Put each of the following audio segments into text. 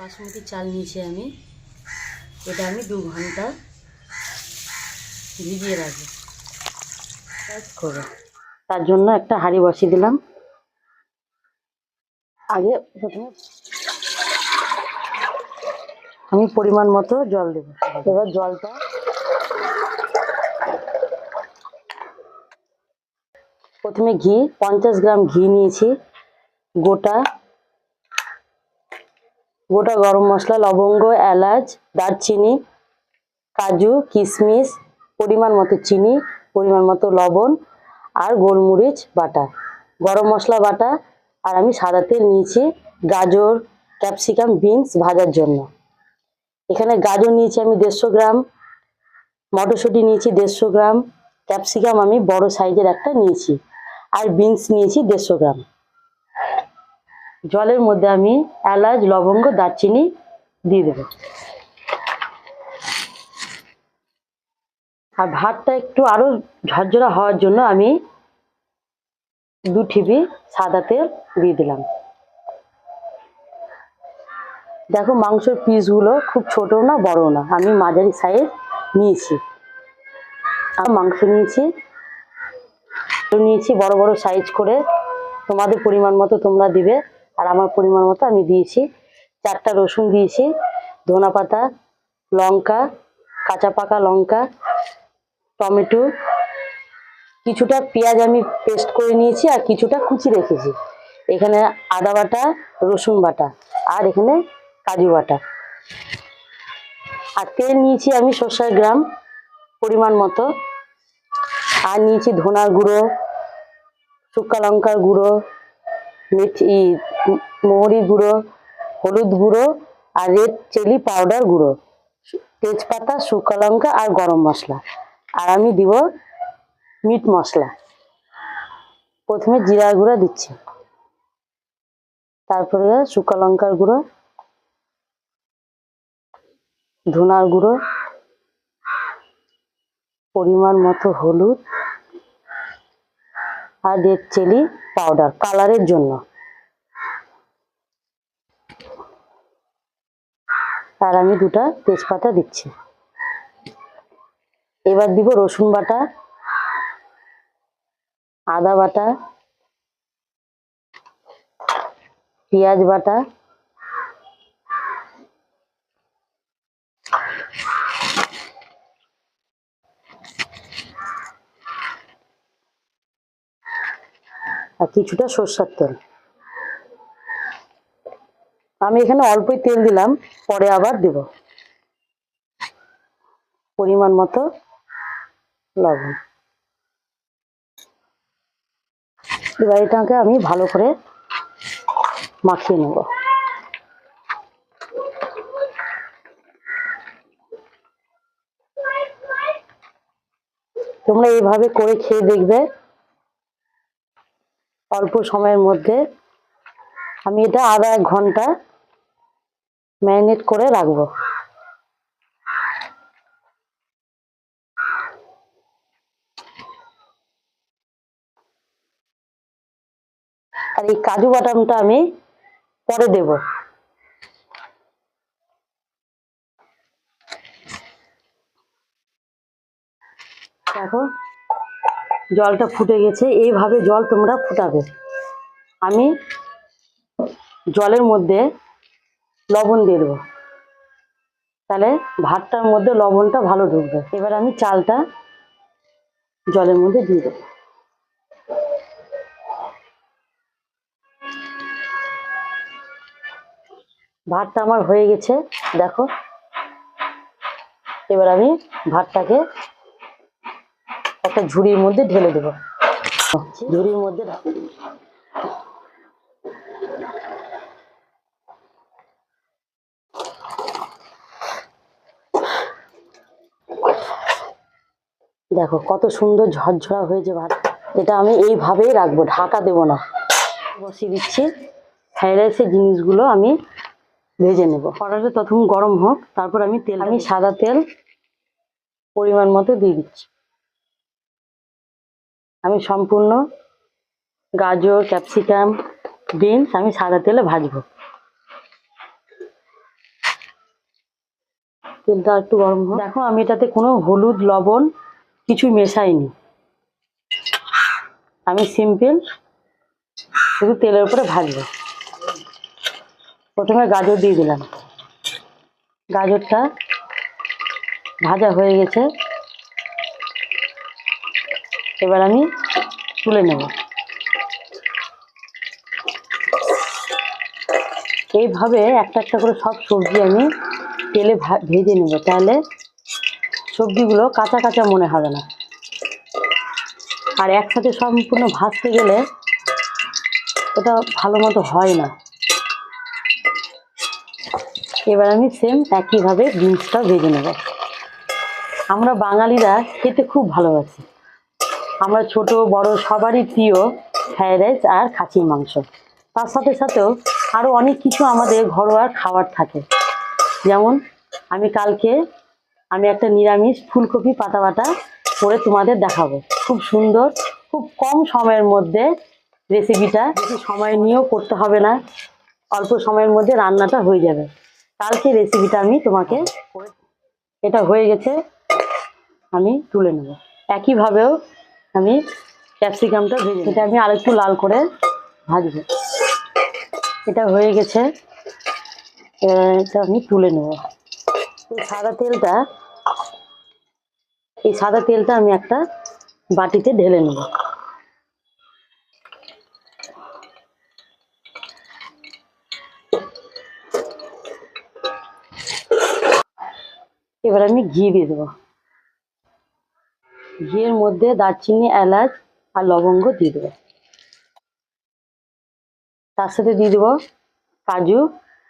বাসমতি চাল নিয়েছি আমি। এটা আমি দু ঘণ্টা ভিজিয়ে রাখব। করব তার জন্য একটা হাঁড়ি বসিয়ে দিলাম। আগে প্রথমে আমি পরিমাণ মতো জল দেব। এবার জলটা প্রথমে ঘি, পঞ্চাশ গ্রাম ঘি নিয়েছি। গোটা গোটা গরম মশলা, লবঙ্গ, এলাচ, দারচিনি, কাজু, কিশমিশ, পরিমাণ মতো চিনি, পরিমাণ মতো লবণ আর গোলমরিচ বাটা। গরম মশলা বাটা আর আমি সাদা তেল নিয়েছি, গাজর, ক্যাপসিকাম, বিনস ভাজার জন্য। এখানে গাজর নিয়েছি আমি দেড়শো গ্রাম, মটরশুঁটি নিয়েছি দেড়শো গ্রাম, ক্যাপসিকাম আমি বড় সাইজের একটা নিয়েছি, আর বিনস নিয়েছি দেড়শো গ্রাম। জলের মধ্যে আমি এলাচ, লবঙ্গ, দারচিনি দিয়ে দেবো। আর ভাতটা একটু আরও ঝরঝরা হওয়ার জন্য আমি দু ঠিপি সাদা তেল দিয়ে দিলাম। দেখো মাংসের পিসগুলো খুব ছোট না, বড় না। আমি মাঝারি সাইজ নিয়েছি। আর মাংস নিয়েছি। নিয়েছি বড় বড় সাইজ করে। তোমাদের পরিমাণ মতো তোমরা দিবে। আর আমার পরিমাণ মতো আমি দিয়েছি। চারটা রসুন দিয়েছি, ধনা পাতা, লঙ্কা, কাঁচা পাকা লঙ্কা, টমেটো, কিছুটা পেঁয়াজ আমি পেস্ট করে নিয়েছি আর কিছুটা কুচি রেখেছি। এখানে আদা বাটা, রসুন বাটা আর এখানে কাজু বাটা। আর তেল নিয়েছি আমি সর্ষের গ্রাম পরিমাণ মতো। আর নিয়েছি ধনার গুঁড়ো শুক্কা লঙ্কার গুঁড়ো মেথি মৌরি গুঁড়ো, হলুদ গুঁড়ো আর রেড চিলি পাউডার গুঁড়ো, তেজপাতা, শুকনো লঙ্কা আর গরম মশলা। আর আমি দিব মিট মশলা। প্রথমে জিরা গুঁড়া দিচ্ছি। তারপরে শুকনো লঙ্কার গুঁড়ো, ধনার গুঁড়ো, পরিমাণ মতো হলুদ আর রেড চিলি পাউডার কালারের জন্য। আর আমি দুটা তেজপাতা দিচ্ছি। এবার দিব রসুন বাটা, আদা বাটা, পেঁয়াজ বাটা, আর কিছুটা সর্ষের তেল। আমি এখানে অল্পই তেল দিলাম, পরে আবার দেব। পরিমাণ মতো লবণ। এবার এটাকে আমি ভালো করে মাখিয়ে নেব। তোমরা এইভাবে করে খেয়ে দেখবে। অল্প সময়ের মধ্যে আমি এটা আধা এক ঘণ্টা ম্যারিনেট করে রাখব। আর এই কাজু বাদামটা আমি পরে দেব। দেখো, জলটা ফুটে গেছে, এইভাবে জল তোমরা ফুটাবে। আমি জলের মধ্যে লবণ দিয়ে দেবো। তাহলে ভাতটার মধ্যে লবণটা ভালো ঢুকবে। এবার আমি চালটা জলের মধ্যে দিয়ে দেবো। ভাতটা আমার হয়ে গেছে, দেখো। এবার আমি ভাতটাকে একটা ঝুড়ির মধ্যে ঢেলে দেবো। ঝুড়ির মধ্যে ঢাল- দেখো কত সুন্দর ঝরঝরা হয়েছে ভাত। এটা আমি এইভাবেই রাখব ঢাকা দেবো না। বসিয়ে দিচ্ছি। ফ্রাইড রাইসের জিনিসগুলো আমি ভেজে নেব। কড়াইটা ততক্ষণ গরম হোক তারপর আমি তেল আমি সাদা তেল পরিমাণ মতো দিয়ে দিচ্ছি। আমি সম্পূর্ণ গাজর ক্যাপসিকাম বিনস আমি সাদা তেলে ভাজবো। তেলটা একটু গরম হোক। দেখো আমি এটাতে কোনো হলুদ লবণ কিছু মেশাইনি। আমি সিম্পল শুধু তেলের উপরে ভাজবো। প্রথমে গাজর দিয়ে দিলাম। গাজরটা ভাজা হয়ে গেছে। এবার আমি তুলে নেব। এইভাবে একটা একটা করে সব সবজি আমি তেলে ভেজে নেব। তাহলে সবজিগুলো কাঁচা কাঁচা মনে হবে না। আর একসাথে সম্পূর্ণ ভাজতে গেলে ওটা ভালো মতো হয় না। এবার আমি সেম একইভাবে বিনসটা ভেজে নেব। আমরা বাঙালিরা খেতে খুব ভালোবাসি। আমরা ছোট, বড় সবারই প্রিয় ফ্রাইড রাইস আর খাসির মাংস। তার সাথে সাথেও আরও অনেক কিছু আমাদের ঘরোয়া খাবার থাকে। যেমন আমি কালকে আমি একটা নিরামিষ ফুলকপি পাতা বাটা করে তোমাদের দেখাবো। খুব সুন্দর, খুব কম সময়ের মধ্যে রেসিপিটা বেশি সময় নিয়েও করতে হবে না, অল্প সময়ের মধ্যে রান্নাটা হয়ে যাবে। কালকে রেসিপিটা আমি তোমাকে এটা হয়ে গেছে, আমি তুলে নেব। একইভাবেও আমি ক্যাপসিকামটা ভেজে এটা আমি আরেকটু লাল করে ভাজবো। এটা হয়ে গেছে এটা আমি তুলে নেব। এই সাদা তেলটা, এই সাদা তেলটা আমি একটা বাটিতে ঢেলে নেব। এবার আমি ঘি দিয়ে দেবো। ঘিয়ের মধ্যে দারচিনি, এলাচ আর লবঙ্গ দিয়ে দেবো। তার সাথে দিয়ে দেবো কাজু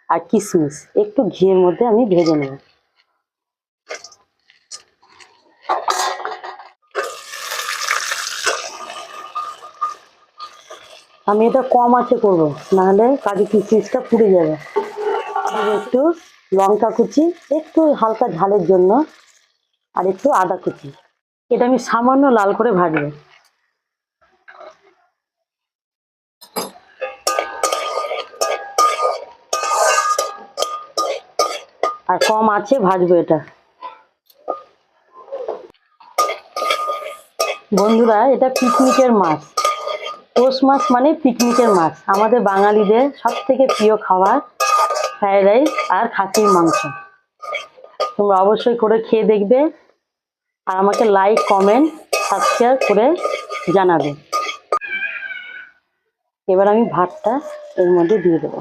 আর কিশমিশ। একটু ঘিয়ের মধ্যে আমি ভেজে নেব। আমি এটা কম আছে করব, নাহলে কাজু কিশমিশটা পুড়ে যাবে। একটু লঙ্কা কুচি, একটু হালকা ঝালের জন্য, আর একটু আদা কুচি। এটা আমি সামান্য লাল করে ভাজবো। আর কম আছে ভাজবো এটা। বন্ধুরা, এটা পিকনিকের মাছ। পৌষ মাছ মানে পিকনিকের মাছ। আমাদের বাঙালিদের সব থেকে প্রিয় খাবার ফ্রাইড রাইস আর খাসির মাংস। তোমরা অবশ্যই করে খেয়ে দেখবে আর আমাকে লাইক কমেন্ট সাবস্ক্রাইব করে জানাবে। এবার আমি ভাতটা এর মধ্যে দিয়ে দেবো।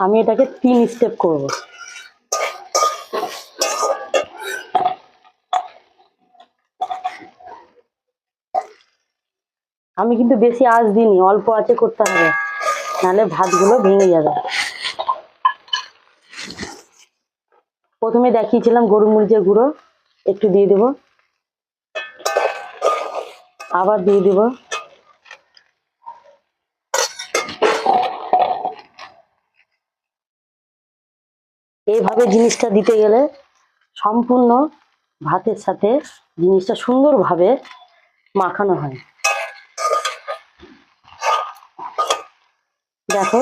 আমি এটাকে তিন স্টেপ করব। আমি কিন্তু বেশি আঁচ দিইনি, অল্প আঁচে করতে হবে। নাহলে ভাতগুলো ভেঙে যাবে। প্রথমে দেখিয়েছিলাম গরু মরিচের গুঁড়ো, একটু দিয়ে দেব। আবার দিয়ে দেব। এইভাবে জিনিসটা দিতে গেলে সম্পূর্ণ ভাতের সাথে জিনিসটা সুন্দরভাবে মাখানো হয়। দেখো,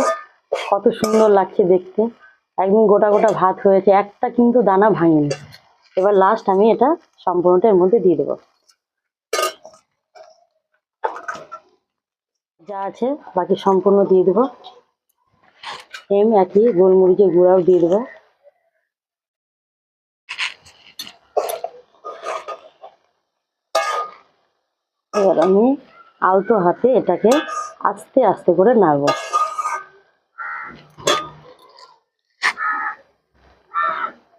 কত সুন্দর লাগছে দেখতে। একদম গোটা গোটা ভাত হয়েছে, একটা কিন্তু দানা ভাঙেনি। এবার লাস্ট আমি এটা সম্পূর্ণটা এর মধ্যে দিয়ে দেবো। যা আছে, বাকি সম্পূর্ণ দিয়ে দেবো। সেম একই গোলমরিচের গুঁড়াও দিয়ে দেবো। এবার আমি আলতো হাতে এটাকে আস্তে আস্তে করে নাড়বো।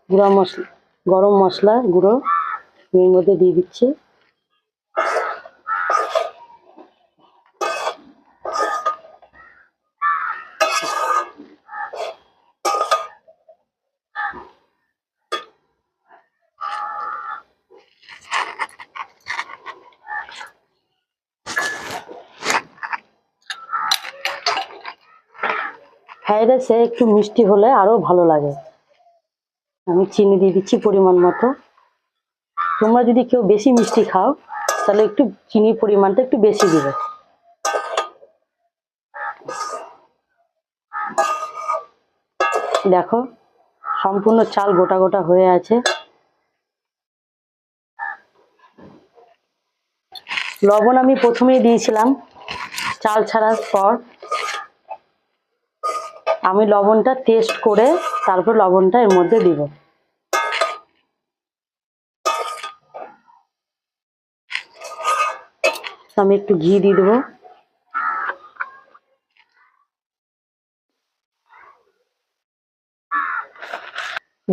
গুঁড়া মশলা, গরম মশলা গুঁড়ো এর মধ্যে দিয়ে দিচ্ছি। ফ্রাইড রাইসে একটু মিষ্টি হলে আরও ভালো লাগে। আমি চিনি দিয়ে দিচ্ছি পরিমাণ মতো। তোমরা যদি কেউ বেশি মিষ্টি খাও, তাহলে একটু চিনির পরিমাণটা একটু বেশি দিবে। দেখো, সম্পূর্ণ চাল গোটা গোটা হয়ে আছে। লবণ আমি প্রথমেই দিয়েছিলাম, চাল ছাড়ার পর। আমি লবণটা টেস্ট করে তারপর লবণটা এর মধ্যে দিব। আমি একটু ঘি দিয়ে দেবো।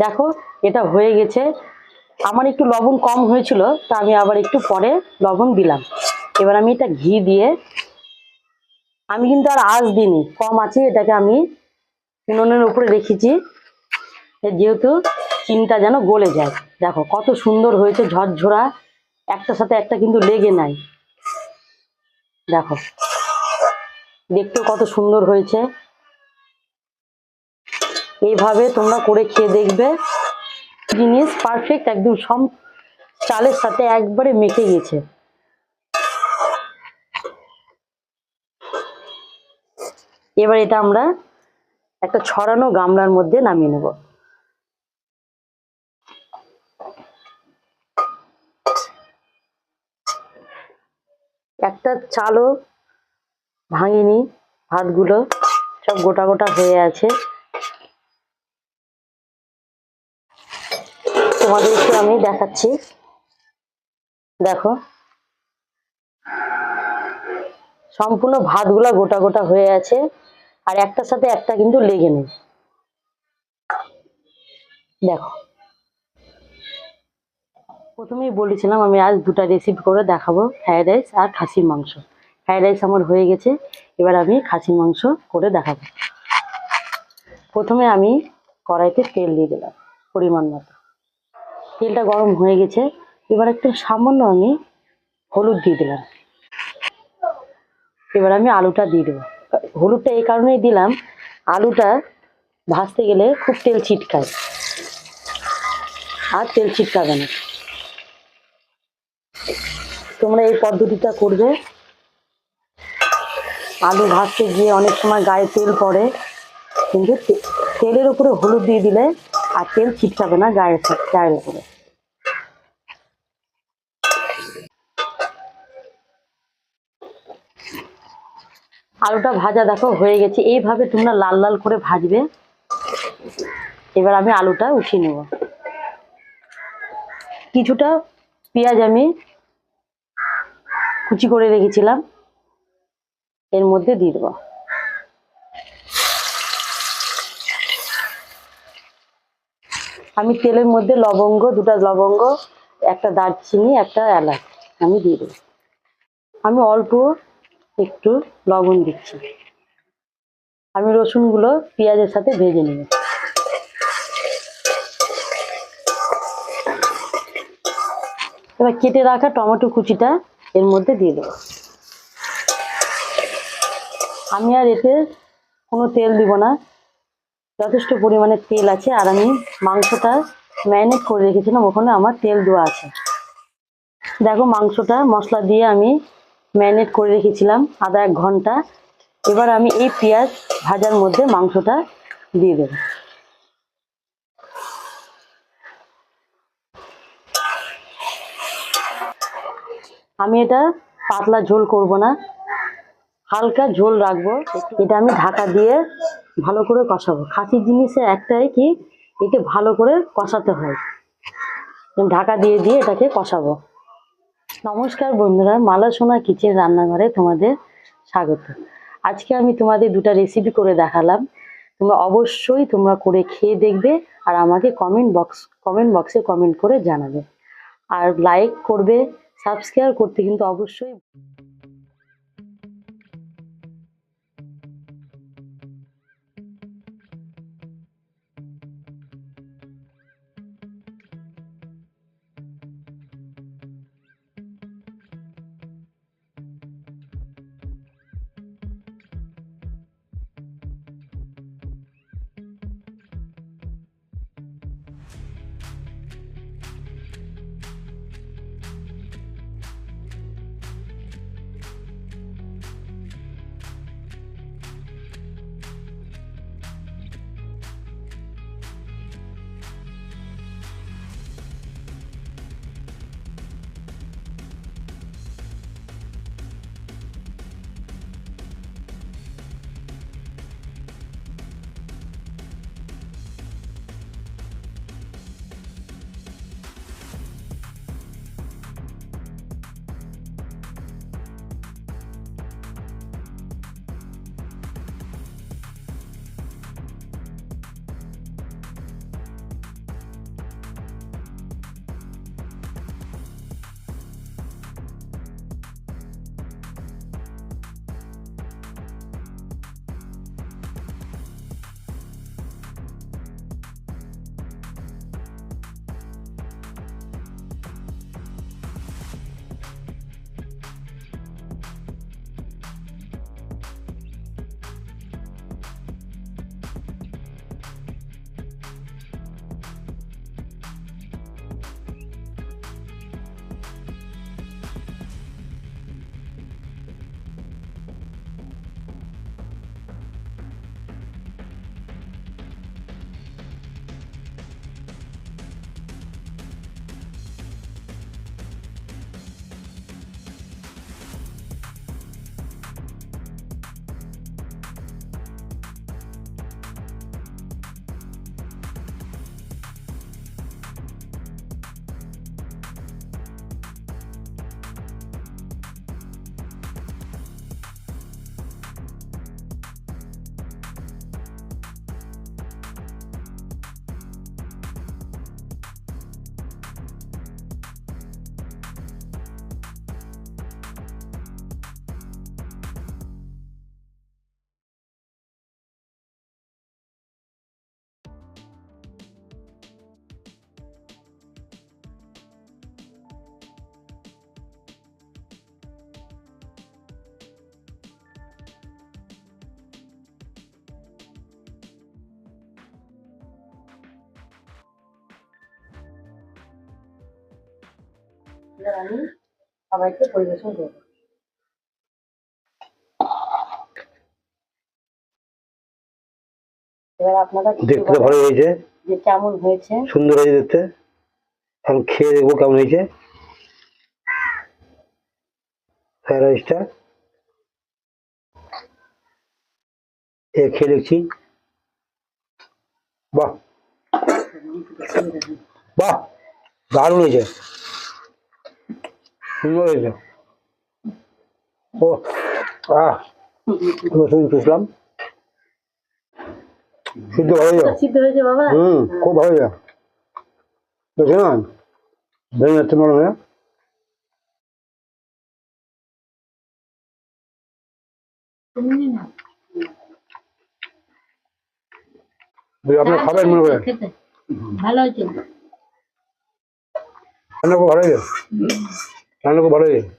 দেখো, এটা হয়ে গেছে। আমার একটু লবণ কম হয়েছিল, তা আমি আবার একটু পরে লবণ দিলাম। এবার আমি এটা ঘি দিয়ে, আমি কিন্তু আর আঁচ দিইনি, কম আছে এটাকে আমি উনুনের উপরে রেখেছি। যেহেতু চিনিটা যেন গলে যায়। দেখো, কত সুন্দর হয়েছে ঝরঝরা। একটার সাথে একটা কিন্তু লেগে নাই। দেখো, দেখতেও কত সুন্দর হয়েছে। এইভাবে তোমরা করে খেয়ে দেখবে। জিনিস পারফেক্ট একদম সব চালের সাথে একবারে মেখে গেছে। এবার এটা আমরা একটা ছড়ানো গামলার মধ্যে নামিয়ে নেব। একটা চালও ভাঙিনি ভাতগুলো সব গোটা গোটা হয়ে আছে। তোমাদেরকে আমি দেখাচ্ছি। দেখো। সম্পূর্ণ ভাতগুলা গোটা গোটা হয়ে আছে। আর একটার সাথে একটা কিন্তু লেগে নেই। দেখো। প্রথমেই বলেছিলাম আমি আজ দুটা রেসিপি করে দেখাবো ফ্রায়েড রাইস আর খাসির মাংস। ফ্রায়েড রাইস আমার হয়ে গেছে, এবার আমি খাসির মাংস করে দেখাবো। প্রথমে আমি কড়াইতে তেল দিয়ে দিলাম, পরিমাণ মতো। তেলটা গরম হয়ে গেছে, এবার একটু সামান্য আমি হলুদ দিয়ে দিলাম। এবার আমি আলুটা দিয়ে দেবো। হলুদটা এই কারণেই দিলাম, আলুটা ভাজতে গেলে খুব তেল ছিটকায়। আর তেল ছিটকাবে না। তোমরা এই পদ্ধতিটা করবে। আলু ভাজতে গিয়ে অনেক সময় গায়ে তেল পড়ে, কিন্তু তেলের উপরে হলুদ দিয়ে দিলে আর তেল ছিটকাবে না গায়ের গায়ের উপরে। আলুটা ভাজা, দেখো, হয়ে গেছে। এইভাবে তোমরা লাল লাল করে ভাজবে। এবার আমি আলুটা উঠিয়ে নেব। কিছুটা পেঁয়াজ আমি কুচি করে রেখেছিলাম। এর মধ্যে দিয়ে দেবো। আমি তেলের মধ্যে লবঙ্গ, দুটা লবঙ্গ, একটা দারচিনি, একটা এলাচ আমি দিয়ে দেবো। আমি অল্প একটু লবণ দিচ্ছি। আমি রসুনগুলো পেঁয়াজের সাথে ভেজে নেব। এবার কেটে রাখা টমেটো কুচিটা এর মধ্যে দিয়ে দেবো। আমি আর এতে কোনো তেল দিব না। যথেষ্ট পরিমাণে তেল আছে আর আমি মাংসটা ম্যারিনেট করে রেখেছিলাম, ওখানে আমার তেল দেওয়া আছে। দেখো মাংসটা মশলা দিয়ে আমি ম্যারিনেট করে রেখেছিলাম আধা এক ঘণ্টা। এবার আমি এই পেঁয়াজ ভাজার মধ্যে মাংসটা দিয়ে দেবো। আমি এটা পাতলা ঝোল করব না, হালকা ঝোল রাখব। এটা আমি ঢাকা দিয়ে ভালো করে কষাবো। খাসির জিনিসে একটাই কি, একে ভালো করে কষাতে হয়। ঢাকা দিয়ে দিয়ে এটাকে কষাবো। নমস্কার বন্ধুরা মালাসোনা কিচেন রান্নাঘরে তোমাদের স্বাগত। আজকে আমি তোমাদের দুটা রেসিপি করে দেখালাম। তোমরা অবশ্যই তোমরা করে খেয়ে দেখবে আর আমাকে কমেন্ট বক্স কমেন্ট বক্সে কমেন্ট করে জানাবে। আর লাইক করবে সাবস্ক্রাইব করতে কিন্তু অবশ্যই এবার আমি সবাইকে পরিবেশন করব। এবার আপনারা দেখতে ভালো হয়েছে। যে কেমন হয়েছে। সুন্দর হয়েছে দেখতে। এখন খেয়ে দেখব কেমন হয়েছে। ফ্রাইড রাইসটা এ খেয়ে দেখছি। বাহ। বাহ দারুণ হয়েছে। সুন্দর হয়েছে। ও আহ রসুন চুষলাম সিদ্ধ ভালো হয়েছে সিদ্ধ হয়েছে বাবা? হুম খুব ভালো হয়েছে। দেখছি না ভেঙে যাচ্ছে নরম হয়ে। দিয়ে আপনি খাবেন মনে খেতে। ভালো হয়েছে। ভালো হয়েছে। রান্না খুব ভালোই হয়েছে